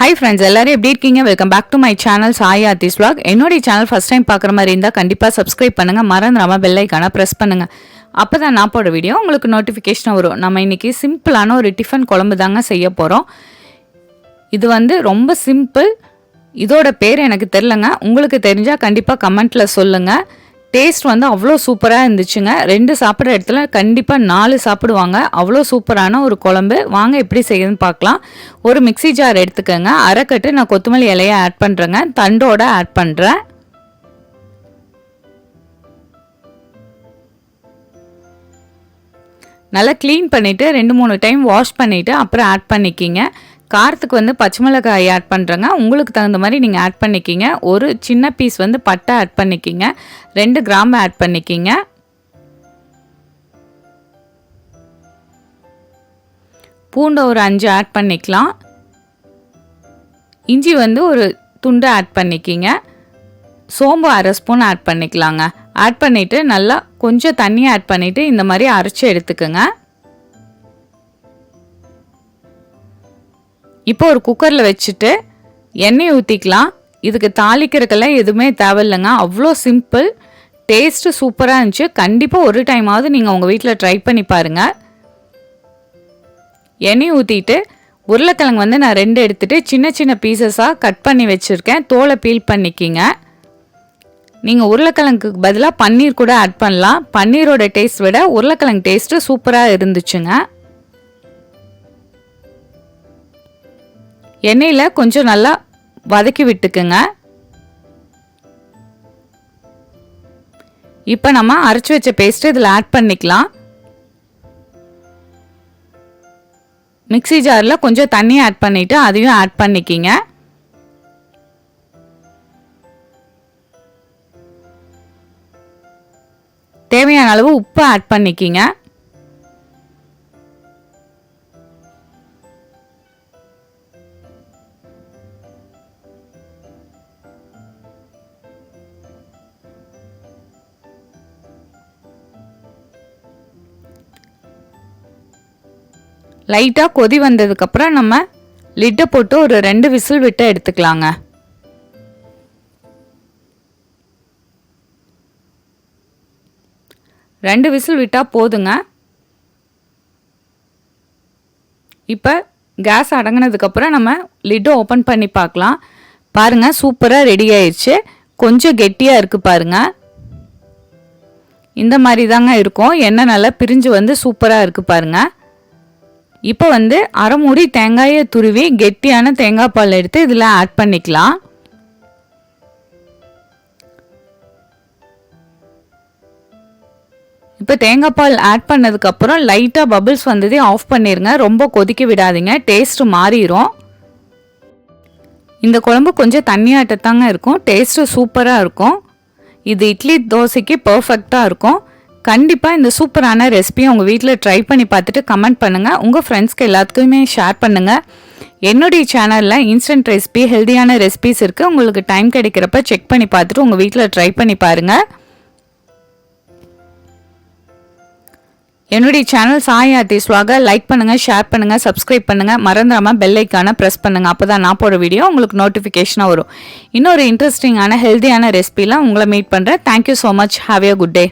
Hi friends எல்லாரும் எப்படி இருக்கீங்க? Welcome back to my channel Sai arts walk என்னுடைய சேனல் ஃபஸ்ட் டைம் பார்க்குற மாதிரி இருந்தால் கண்டிப்பாக சப்ஸ்கிரைப் பண்ணுங்கள் மறந்துடாமல் பெல்லைக்கான ப்ரெஸ் பண்ணுங்கள் அப்போ தான் நான் போட வீடியோ உங்களுக்கு நோட்டிஃபிகேஷன் வரும். நம்ம இன்றைக்கி சிம்பிளான ஒரு டிஃபன் குழம்பு தாங்க செய்ய போகிறோம் இது வந்து ரொம்ப சிம்பிள் இதோட பேர் எனக்கு தெரிலங்க உங்களுக்கு தெரிஞ்சால் கண்டிப்பாக கமெண்ட்டில் சொல்லுங்கள் டேஸ்ட் வந்து அவ்வளோ சூப்பராக இருந்துச்சுங்க. ரெண்டு சாப்பிட்ற இடத்துல கண்டிப்பாக நாலு சாப்பிடுவாங்க. அவ்வளோ சூப்பரான ஒரு குழம்பு. வாங்க எப்படி செய்யுதுன்னு பார்க்கலாம். ஒரு மிக்ஸி ஜார் எடுத்துக்கோங்க. அரைக்கட்டு நான் கொத்தமல்லி இலையை ஆட் பண்ணுறேங்க தண்டோட ஆட் பண்ணுறேன் நல்லா க்ளீன் பண்ணிவிட்டு ரெண்டு மூணு டைம் வாஷ் பண்ணிவிட்டு அப்புறம் ஆட் பண்ணிக்கிங்க. காரத்துக்கு வந்து பச்சை மிளகாய் ஆட் பண்ணுறேங்க உங்களுக்கு தகுந்த மாதிரி நீங்கள் ஆட் பண்ணிக்கிங்க. ஒரு சின்ன பீஸ் வந்து பட்டை ஆட் பண்ணிக்கிங்க. ரெண்டு கிராம் ஆட் பண்ணிக்கிங்க. பூண்டை ஒரு அஞ்சு ஆட் பண்ணிக்கலாம். இஞ்சி வந்து ஒரு துண்டு ஆட் பண்ணிக்கிங்க. சோம்பு அரை ஸ்பூன் ஆட் பண்ணிக்கலாங்க. ஆட் பண்ணிவிட்டு நல்லா கொஞ்சம் தண்ணி ஆட் பண்ணிவிட்டு இந்த மாதிரி அரைச்சி எடுத்துக்கோங்க. இப்போ ஒரு குக்கரில் வச்சுட்டு எண்ணெய் ஊற்றிக்கலாம் இதுக்கு தாளிக்கிறதுக்கெல்லாம் எதுவுமே தேவையில்லைங்க. அவ்வளோ சிம்பிள் டேஸ்ட்டு சூப்பராக இருந்துச்சு. கண்டிப்பாக ஒரு டைமாவது நீங்கள் உங்கள் வீட்டில் ட்ரை பண்ணி பாருங்கள் எண்ணெய் ஊற்றிட்டு உருளைக்கிழங்கு வந்து நான் ரெண்டு எடுத்துகிட்டு சின்ன சின்ன பீசஸாக கட் பண்ணி வச்சுருக்கேன். தோலை பீல் பண்ணிக்கிங்க. நீங்கள் உருளைக்கிழங்குக்கு பதிலாக பன்னீர் கூட ஆட் பண்ணலாம். பன்னீரோட டேஸ்ட் விட உருளைக்கிழங்கு டேஸ்ட்டு சூப்பராக இருந்துச்சுங்க. எண்ணெயில் கொஞ்சம் நல்லா வதக்கி விட்டுக்குங்க. இப்போ நம்ம அரைச்சி வச்ச பேஸ்ட்டு இதில் ஆட் பண்ணிக்கலாம். மிக்சி ஜாரில் கொஞ்சம் தண்ணி ஆட் பண்ணிவிட்டு அதையும் ஆட் பண்ணிக்கிங்க. தேவையான அளவு உப்பு ஆட் பண்ணிக்கிங்க. லைட்டாக கொதி வந்ததுக்கப்புறம் நம்ம லிட்டை போட்டு ஒரு ரெண்டு விசில் விட்டு எடுத்துக்கலாங்க. ரெண்டு விசில் விட்டால் போதுங்க. இப்போ கேஸ் அடங்கினதுக்கப்புறம் நம்ம லிட்டை ஓப்பன் பண்ணி பார்க்கலாம். பாருங்கள் சூப்பராக ரெடி ஆயிடுச்சு கொஞ்சம் கெட்டியாக இருக்குது பாருங்கள் இந்த மாதிரி தாங்க இருக்கும். எண்ணெய் நல்லா பிரிஞ்சு வந்து சூப்பராக இருக்குது பாருங்கள் இப்போ வந்து அரை மூடி தேங்காயை துருவி கெட்டியான தேங்காய் பால் எடுத்து இதில் ஆட் பண்ணிக்கலாம். இப்போ தேங்காய் பால் ஆட் பண்ணதுக்கப்புறம் லைட்டாக பபிள்ஸ் வந்ததே ஆஃப் பண்ணிடுங்க ரொம்ப கொதிக்க விடாதீங்க. டேஸ்ட்டு மாறிடும் இந்த குழம்பு கொஞ்சம் தண்ணியாட்டத்தாங்க இருக்கும். டேஸ்ட்டு சூப்பராக இருக்கும். இது இட்லி தோசைக்கு பர்ஃபெக்டாக இருக்கும். கண்டிப்பாக இந்த சூப்பரான ரெசிபியை உங்கள் வீட்டில் ட்ரை பண்ணி பார்த்துட்டு கமெண்ட் பண்ணுங்கள் உங்கள் ஃப்ரெண்ட்ஸ்க்கு எல்லாத்துக்குமே ஷேர் பண்ணுங்கள் என்னுடைய சேனலில் இன்ஸ்டன்ட் ரெசிபி ஹெல்த்தியான ரெசிபிஸ் இருக்குது உங்களுக்கு டைம் கிடைக்கிறப்ப செக் பண்ணி பார்த்துட்டு உங்கள் வீட்டில் ட்ரை பண்ணி பாருங்கள் என்னுடைய சேனல் சாய் ஆர்டிஸ்வாக லைக் பண்ணுங்கள் ஷேர் பண்ணுங்கள் சப்ஸ்கிரைப் பண்ணுங்கள் மறந்துடாமல் பெல் ஐக்கானை ப்ரெஸ் பண்ணுங்கள் அப்போ தான் நான் போகிற வீடியோ உங்களுக்கு நோட்டிஃபிகேஷனாக வரும். இன்னொரு இன்ட்ரெஸ்டிங்கான ஹெல்த்தியான ரெசிபிலாம் உங்களை மீட் பண்ணுறேன் thank you so much have a good day